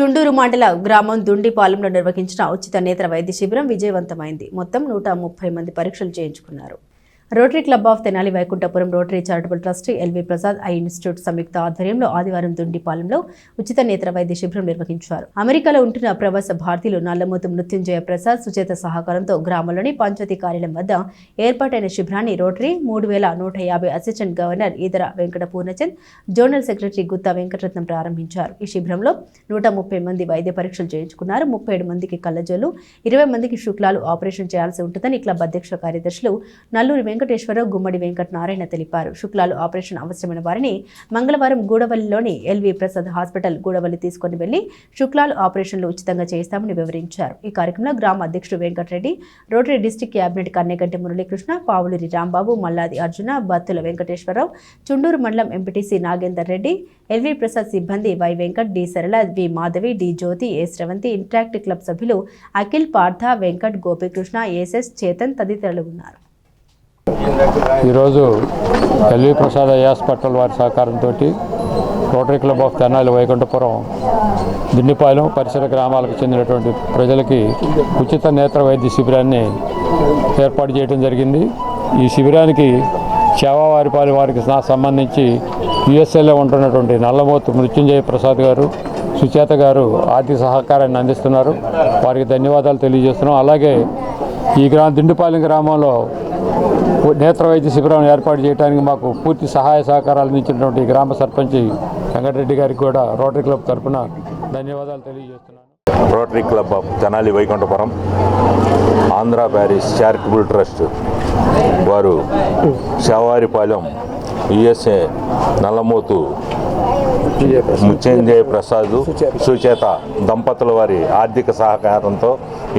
చుండూరు మండల గ్రామం దుండిపాలెంలో నిర్వహించిన ఉచిత నేత్ర వైద్య శిబిరం విజయవంతమైంది. మొత్తం నూట ముప్పై మంది పరీక్షలు చేయించుకున్నారు. Rotary club of Tenali Vaikunthapuram Rotary charitable trust LV Prasad eye institute సంయుక్త ఆధ్వర్యంలో ఆదివారం దుండిపాలెంలో ఉచిత నేత్ర వైద్య శిబిరం నిర్వహించారు. అమెరికాలో ఉంటున్న ప్రవాస భారతీయులు నల్లమూతు మృత్యుంజయ ప్రసాద్ సుచేత సహకారంతో గ్రామంలోని పంచాయతీ కార్యాలయం వద్ద ఏర్పాటైన శిబిరాన్ని రోటరీ మూడు వేల నూట యాభై assistant governor Edara Venkata Purnachand zonal secretary Gutta Venkataratnam ప్రారంభించారు. ఈ శిబిరంలో నూట ముప్పై మంది వైద్య పరీక్షలు చేయించుకున్నారు. ముప్పై ఏడు మందికి కళ్ళజోలు ఇరవై మందికి శుక్లాలు ఆపరేషన్ చేయాల్సి ఉంటుందని క్లబ్ అధ్యక్ష కార్యదర్శులు నల్లూరి వెంకటేశ్వరరావు గుమ్మడి వెంకటనారాయణ తెలిపారు. శుక్లాలు ఆపరేషన్ అవసరమైన వారిని మంగళవారం గూడవల్లిలోని ఎల్వి ప్రసాద్ హాస్పిటల్ గూడవల్లి తీసుకుని వెళ్ళి శుక్లాలు ఆపరేషన్లు ఉచితంగా చేస్తామని వివరించారు. ఈ కార్యక్రమంలో గ్రామ అధ్యక్షుడు Venkatareddy Rotary district cabinet Kanneganti Muralikrishna Pavuluri Rambabu Malladi Arjuna Battula Venkateswararao Chunduru మండలం ఎంపీటీసీ నాగేందర్ రెడ్డి ఎల్వి ప్రసాద్ సిబ్బంది Y Venkat D Sarala V Madhavi D Jyothi A Sravanthi interact club సభ్యులు అఖిల్ పార్థ వెంకట్ గోపీకృష్ణ ఎస్ఎస్ చేతన్ తదితరులు ఉన్నారు. ఈరోజు ఎల్వి ప్రసాద్ ఐ హాస్పిటల్ వారి సహకారంతో Rotary club of Tenali Vaikunthapuram Dindipalem పరిసర గ్రామాలకు చెందినటువంటి ప్రజలకి ఉచిత నేత్ర వైద్య శిబిరాన్ని ఏర్పాటు చేయడం జరిగింది. ఈ శిబిరానికి చేవావారిపాలెం వారికి నా సంబంధించి యుఎస్ఏలో ఉంటున్నటువంటి నల్లమోతు మృత్యుంజయ ప్రసాద్ గారు సుచేత గారు ఆర్థిక సహకారాన్ని అందిస్తున్నారు. వారికి ధన్యవాదాలు తెలియజేస్తున్నాం. అలాగే ఈ గ్రామం దిండిపాలెం గ్రామంలో నేత్ర వైద్య శిబిరం ఏర్పాటు చేయడానికి మాకు పూర్తి సహాయ సహకారాలు అందించినటువంటి గ్రామ సర్పంచ్ వెంకటరెడ్డి గారికి కూడా రోటరీ క్లబ్ తరఫున ధన్యవాదాలు తెలియజేస్తున్నాను. Rotary club of Tenali Vaikunthapuram Andhra Paris charitable trust వారు శవారిపాలెం యుఎస్ఏ నల్లమూతు ముత్యంజయ ప్రసాద్ సుచేత దంపతుల వారి ఆర్థిక సహకారంతో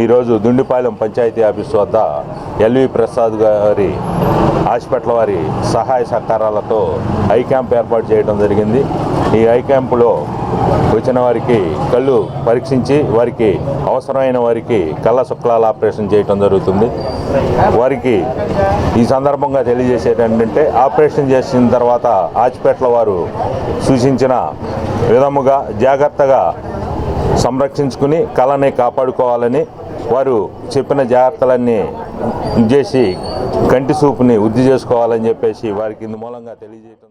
ఈరోజు దుండిపాలెం పంచాయతీ ఆఫీస్ వద్ద ఎల్వి ప్రసాద్ గారి హాస్పిటల్ వారి సహాయ సహకారాలతో ఐ క్యాంప్ ఏర్పాటు చేయడం జరిగింది. ఈ ఐ క్యాంపులో వచ్చిన వారికి కళ్ళు పరీక్షించి వారికి అవసరమైన వారికి కళ్ళ శుక్లాల ఆపరేషన్ చేయడం జరుగుతుంది. వారికి ఈ సందర్భంగా తెలియజేసేది ఏంటంటే ఆపరేషన్ చేసిన తర్వాత హాస్పిటల్ వారు సూచించిన విధముగా జాగ్రత్తగా సంరక్షించుకుని కళని కాపాడుకోవాలని వారు చెప్పిన జాగ్రత్తలన్నీ చేసి కంటి చూపుని వృద్ధి చేసుకోవాలని చెప్పేసి వారికి ఇందు మూలంగా తెలియజేయటం